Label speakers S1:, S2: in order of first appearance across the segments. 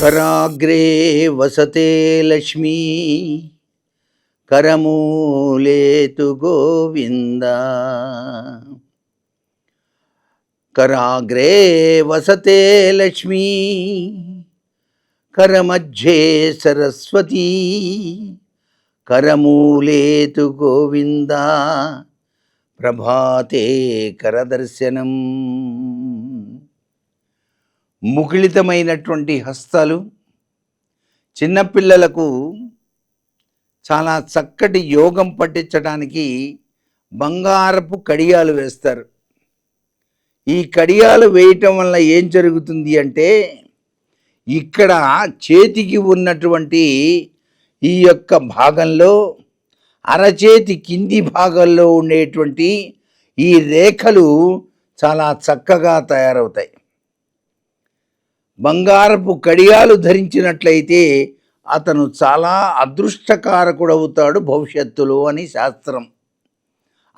S1: कराग्रे वसते लक्ष्मी करमूले तु गोविन्द कराग्रे वसते लक्ष्मी करमध्ये सरस्वती करमूले तु गोविन्द प्रभाते करदर्शनम् ముకుళితమైనటువంటి హస్తాలు చిన్నపిల్లలకు చాలా చక్కటి యోగం పట్టించడానికి బంగారపు కడియాలు వేస్తారు. ఈ కడియాలు వేయటం వల్ల ఏం జరుగుతుంది అంటే ఇక్కడ చేతికి ఉన్నటువంటి ఈ యొక్క భాగంలో అరచేతి కింది భాగంలో ఉండేటువంటి ఈ రేఖలు చాలా చక్కగా తయారవుతాయి. బంగారపు కడియాలు ధరించినట్లయితే అతను చాలా అదృష్టకారకుడవుతాడు భవిష్యత్తులో అని శాస్త్రం.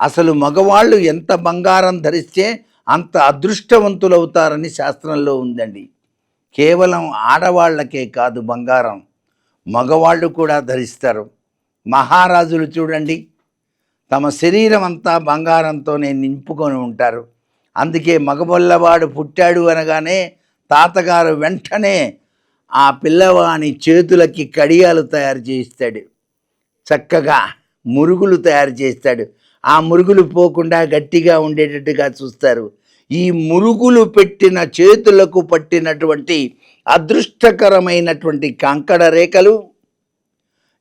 S1: అసలు మగవాళ్ళు ఎంత బంగారం ధరిస్తే అంత అదృష్టవంతులవుతారని శాస్త్రంలో ఉందండి. కేవలం ఆడవాళ్ళకే కాదు బంగారం. మగవాళ్ళు కూడా ధరిస్తారు. మహారాజులు చూడండి తమ శరీరం అంతా బంగారంతోనే నింపుకొని ఉంటారు. అందుకే మగబొల్లవాడు పుట్టాడు అనగానే తాతగారు వెంటనే ఆ పిల్లవాని చేతులకి కడియాలు తయారు చేస్తాడు చక్కగా మురుగులు తయారు చేస్తాడు. ఆ మురుగులు పోకుండా గట్టిగా ఉండేటట్టుగా చూస్తారు. ఈ మురుగులు పెట్టిన చేతులకు పట్టినటువంటి అదృష్టకరమైనటువంటి కంకడ రేఖలు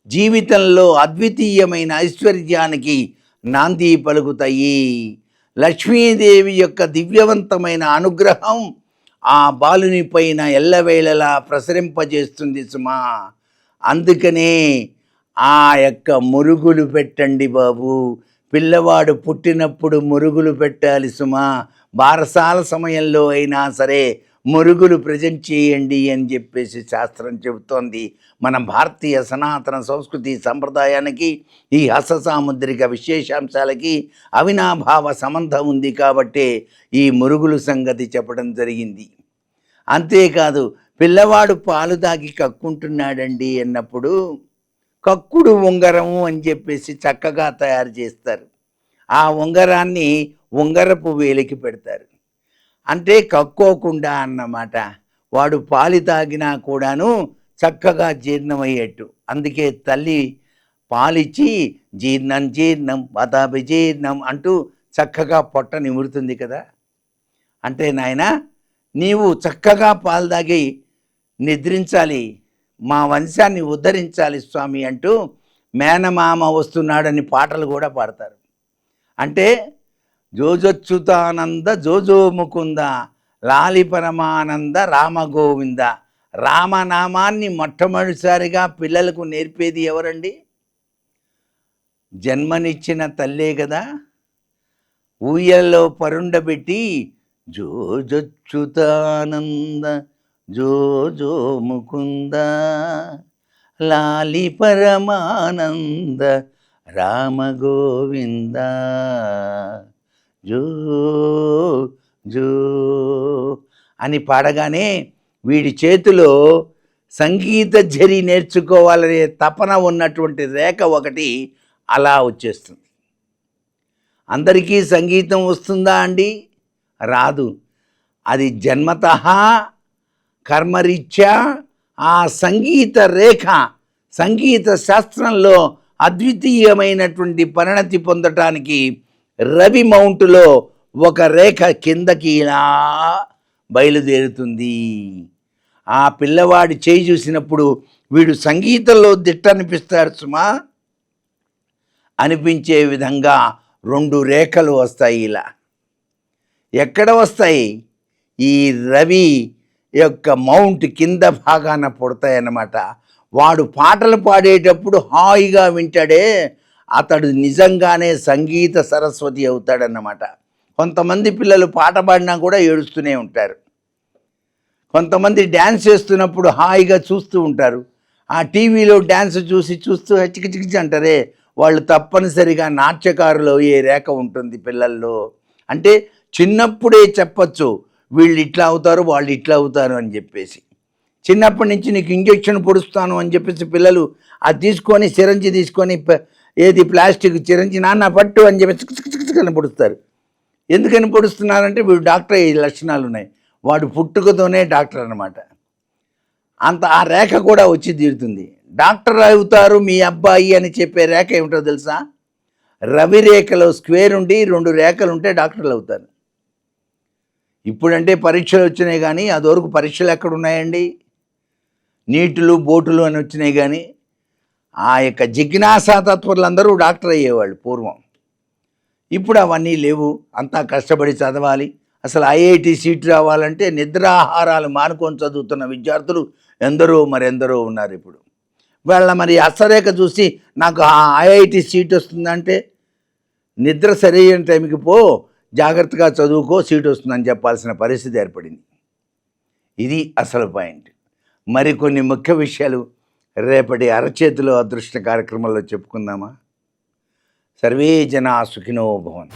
S1: జీవితంలో అద్వితీయమైన ఐశ్వర్యానికి నాంది పలుకుతాయి. లక్ష్మీదేవి యొక్క దివ్యవంతమైన అనుగ్రహం ఆ బాలుని పైన ఎల్లవేళలా ప్రసరింపజేస్తుంది సుమా. అందుకనే ఆ యొక్క మురుగులు పెట్టండి బాబు. పిల్లవాడు పుట్టినప్పుడు మురుగులు పెట్టాలి సుమా. బారసాల సమయంలో అయినా సరే మురుగులు ప్రజెంట్ చేయండి అని చెప్పేసి శాస్త్రం చెబుతోంది. మన భారతీయ సనాతన సంస్కృతి సంప్రదాయానికి ఈ హససాముద్రిక విశేషాంశాలకి అవినాభావ సంబంధం ఉంది కాబట్టే ఈ మురుగులు సంగతి చెప్పడం జరిగింది. అంతేకాదు పిల్లవాడు పాలు తాగి కక్కుంటున్నాడండి అన్నప్పుడు కక్కుడు ఉంగరము అని చెప్పేసి చక్కగా తయారు చేస్తారు. ఆ ఉంగరాన్ని ఉంగరపు వేలికి పెడతారు. అంటే కక్కోకుండా అన్నమాట. వాడు పాలు తాగినా కూడాను చక్కగా జీర్ణమయ్యేట్టు. అందుకే తల్లి పాలిచ్చి జీర్ణం జీర్ణం పదాభిజీర్ణం జీర్ణం అంటూ చక్కగా పొట్ట నిమురుతుంది కదా. అంటే నాయన నీవు చక్కగా పాలు తాగి నిద్రించాలి మా వంశాన్ని ఉద్ధరించాలి స్వామి అంటూ మేనమామ వస్తున్నాడని పాటలు కూడా పాడతారు. అంటే జోజొచ్యుతానంద జోజో ముకుంద లాలి పరమానంద రామగోవింద రామనామాన్ని మొట్టమొదటిసారిగా పిల్లలకు నేర్పేది ఎవరండి? జన్మనిచ్చిన తల్లే కదా. ఊయల్లో పరుండబెట్టి జోజొచ్యుతానంద జో జో ముకుంద లాలి పరమానంద రామ గోవింద జో జో అని పాడగానే వీడి చేతిలో సంగీత జరి నేర్చుకోవాలనే తపన ఉన్నటువంటి రేఖ ఒకటి అలా వచ్చేస్తుంది. అందరికీ సంగీతం వస్తుందా అండి? రాదు. అది జన్మత కర్మరీత్యా ఆ సంగీత రేఖ. సంగీత శాస్త్రంలో అద్వితీయమైనటువంటి పరిణతి పొందటానికి రవి మౌంట్లో ఒక రేఖ కిందకి ఇలా బయలుదేరుతుంది. ఆ పిల్లవాడి చేయి చూసినప్పుడు వీడు సంగీతంలో దిట్ట అనిపిస్తాడు సుమా. అనిపించే విధంగా రెండు రేఖలు వస్తాయి ఇలా. ఎక్కడ వస్తాయి? ఈ రవి యొక్క మౌంట్ కింద భాగాన పుడతాయన్నమాట. వాడు పాటలు పాడేటప్పుడు హాయిగా వింటాడే. అతడు నిజంగానే సంగీత సరస్వతి అవుతాడన్నమాట. కొంతమంది పిల్లలు పాట పాడినా కూడా ఏడుస్తూనే ఉంటారు. కొంతమంది డ్యాన్స్ చేస్తున్నప్పుడు హాయిగా చూస్తూ ఉంటారు. ఆ టీవీలో డ్యాన్స్ చూసి చూస్తూ హెచ్చికిచికిచి అంటారే. వాళ్ళు తప్పనిసరిగా నాట్యకారులు ఏ రేఖ ఉంటుంది పిల్లల్లో. అంటే చిన్నప్పుడే చెప్పచ్చు వీళ్ళు ఇట్లా అవుతారు వాళ్ళు ఇట్లా అవుతారు అని చెప్పేసి. చిన్నప్పటి నుంచి నీకు ఇంజెక్షన్ పొడుస్తాను అని చెప్పేసి పిల్లలు అది తీసుకొని చిరంజి తీసుకొని ఏది ప్లాస్టిక్ చిరంజి నాన్న పట్టు అని చెప్పేసి చిక్ అని పొడుస్తారు. ఎందుకని పొడుస్తున్నారంటే వీడు డాక్టర్ ఈ లక్షణాలు ఉన్నాయి. వాడు పుట్టుకతోనే డాక్టర్ అన్నమాట. అంత ఆ రేఖ కూడా వచ్చి తీరుతుంది. డాక్టర్ అవుతారు మీ అబ్బాయి అని చెప్పే రేఖ ఏమిటో తెలుసా? రవి రేఖలో స్క్వేర్ ఉండి రెండు రేఖలు ఉంటే డాక్టర్లు అవుతారు. ఇప్పుడంటే పరీక్షలు వచ్చినాయి కానీ అదివరకు పరీక్షలు ఎక్కడ ఉన్నాయండి? నీటులు బోటులు అని వచ్చినాయి కానీ ఆ యొక్క జిజ్ఞాసా తత్పరులందరూ డాక్టర్ అయ్యేవాళ్ళు పూర్వం. ఇప్పుడు అవన్నీ లేవు. అంతా కష్టపడి చదవాలి. అసలు ఐఐటి సీట్ రావాలంటే నిద్రాహారాలు మానుకొని చదువుతున్న విద్యార్థులు ఎందరో మరెందరో ఉన్నారు ఇప్పుడు. వాళ్ళ మరి అసరేఖ చూసి నాకు ఐఐటి సీట్ వస్తుందంటే నిద్ర సరైన టైంకి పో జాగ్రత్తగా చదువుకో సీట్ వస్తుందని చెప్పాల్సిన పరిస్థితి ఏర్పడింది. ఇది అసలు పాయింట్. మరికొన్ని ముఖ్య విషయాలు రేపటి అరచేతిలో అదృష్ట కార్యక్రమంలో చెప్పుకుందామా? సర్వే జనా సుఖినో భవన్